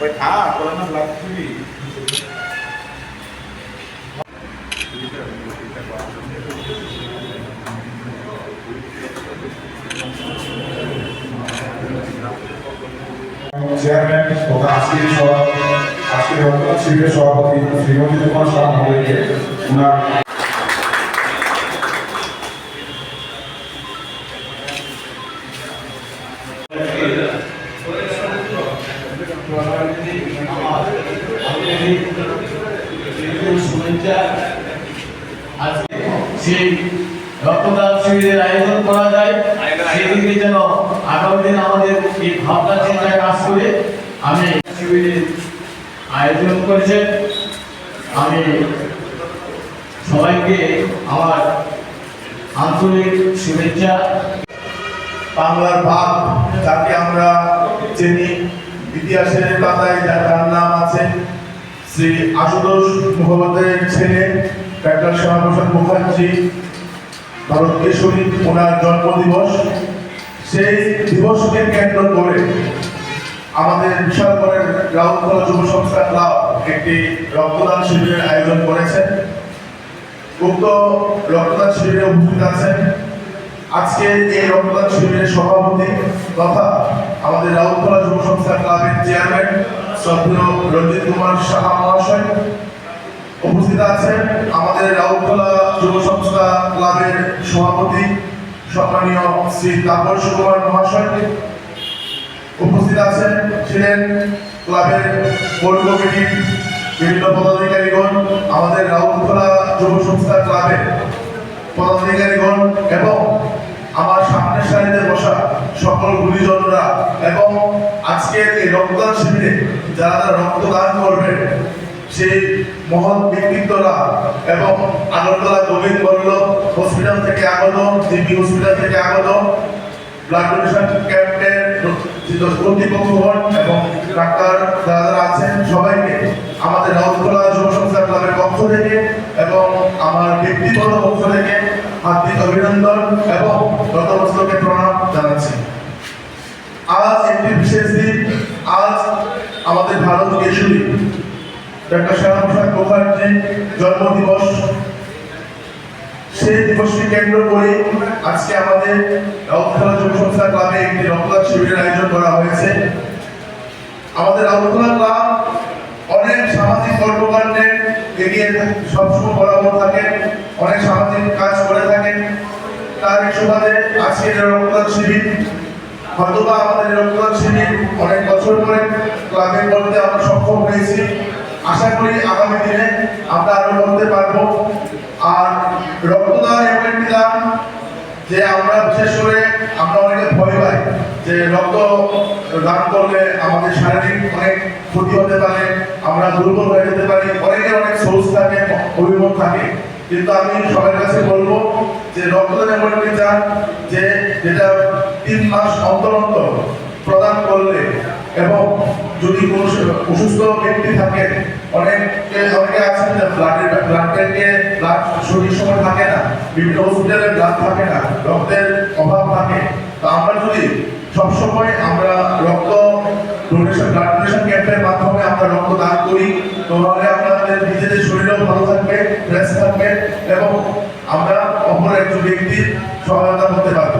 Pues ah, por una black TV. Chairman তথা আজকের সভা আজকের শিবিরের সভাপতি শ্রীমতী কুমার সাহা মহোদয়কে ওনার আজকে সেই রক্তদান শিবিরের আয়োজন করা যায় সেদিকে যেন আগামী দিন আমাদের এই ভাবনা চিন্তায় কাজ করে আমি শিবিরের আয়োজন করেছেন আমি সবাইকে আমার আন্তরিক শুভেচ্ছা বাংলার ভাব যাকে আমরা চিনি ইতিহাসের পাতায় যার নাম আছে শ্রী আশুতোষ মুখোপাধ্যায়ের ছেলে, ডাক্তার শ্যামাপ্রসাদ মুখার্জি, ভারত কেশরী ওনার জন্মদিবস সেই দিবসকে কেন্দ্র করে আমাদের বিশালগড়ের রাউতকলা যুব সংস্থা ক্লাব একটি রক্তদান শিবিরের আয়োজন করেছেন উক্ত রক্তদান শিবিরে উপস্থিত আছেন আজকে এই রক্তদান শিবিরের সভাপতি তথা আমাদের রাউতকলা যুব সংস্থা ক্লাবের চেয়ারম্যান রঞ্জিত কুমার মহাশয় উপস্থিত আছেন। আমাদের ক্লাবের সভাপতি মহাশয় উপস্থিত আছেন। ছিলেন ক্লাবের বিভিন্ন পদাধিকারীগণ, আমাদের পদাধিকারীগণ এবং আমার সামনের সারিতে বসা সকল গুলিজনরা এবং আজকের এই রক্তদান শিবিরে যারা যারা রক্তদান করবেন, সেই মহৎ ব্যক্তিত্বরা এবং আগরতলা গোবিন্দ বল্ল হসপিটাল থেকে আগত দিবি হসপিটাল থেকে আগত ব্লাড ডোনেশন ক্যাম্পের কর্তৃপক্ষগণ এবং ডাক্তার যারা আছেন সবাইকে আমাদের রাউতকলা যুব সংস্থা ক্লাবের পক্ষ থেকে এবং আমার ব্যক্তিগত পক্ষ থেকে হার্দিক অভিনন্দন এবং নতমস্তকে প্রণাম জানাচ্ছি আজ একটি বিশেষ দিন আজ আমাদের ভারত কেশরী ডক্টর শ্যামাপ্রসাদ মুখার্জি, জন্মদিবস। সেই দিবসকে কেন্দ্র করে আজকে আমাদের রাউতখোলা যুব সংস্থা ক্লাবে একটি রক্তদান শিবিরের আয়োজন করা হয়েছে। আমাদের রাউতখোলা ক্লাব অনেক সামাজিক কর্মকাণ্ডে এগিয়ে সবসময় বরাবর থাকেন, অনেক সামাজিক কাজ করে থাকেন। তার সুবাদে আজকের রক্তদান শিবির, হয়তোবা আমাদের রক্তদান শিবির অনেক বছর পরে ক্লাবে করতে আমরা সক্ষম হয়েছি। আশা করি আগামী দিনে আমরা আরও করতে পারব। আর রক্তদান এমন একটি দান যে আমরা বিশেষ করে আমরা অনেকে ভয় পাই যে রক্ত দান করলে আমাদের শারীরিক অনেক ক্ষতি হতে পারে, আমরা দুর্বল হয়ে যেতে পারি। অনেকের অনেক সোর্স থাকে, অভিমত থাকে। কিন্তু আমি সবার কাছে বলব যে রক্তদান এমন একটি দান যে যেটা তিন মাস অন্তর অন্তর প্রদান করলে এবং যদি কোনো অসুস্থ ব্যক্তি থাকে, অনেক অনেকে আছেন যে ব্লাডের ব্লাড ব্লাড শরীর সময় থাকে না, বিভিন্ন হসপিটালে ব্লাড থাকে না, রক্তের অভাব থাকে। তো আমরা যদি সবসময় আমরা রক্ত ডোনেশন ব্লাড ডোনেশন ক্যাম্পের মাধ্যমে আমরা রক্ত দান করি তাহলে আপনাদের নিজেদের শরীরও ভালো থাকবে ফ্রেশ থাকবে এবং আমরা অপর একজন ব্যক্তির সহায়তা করতে পারব।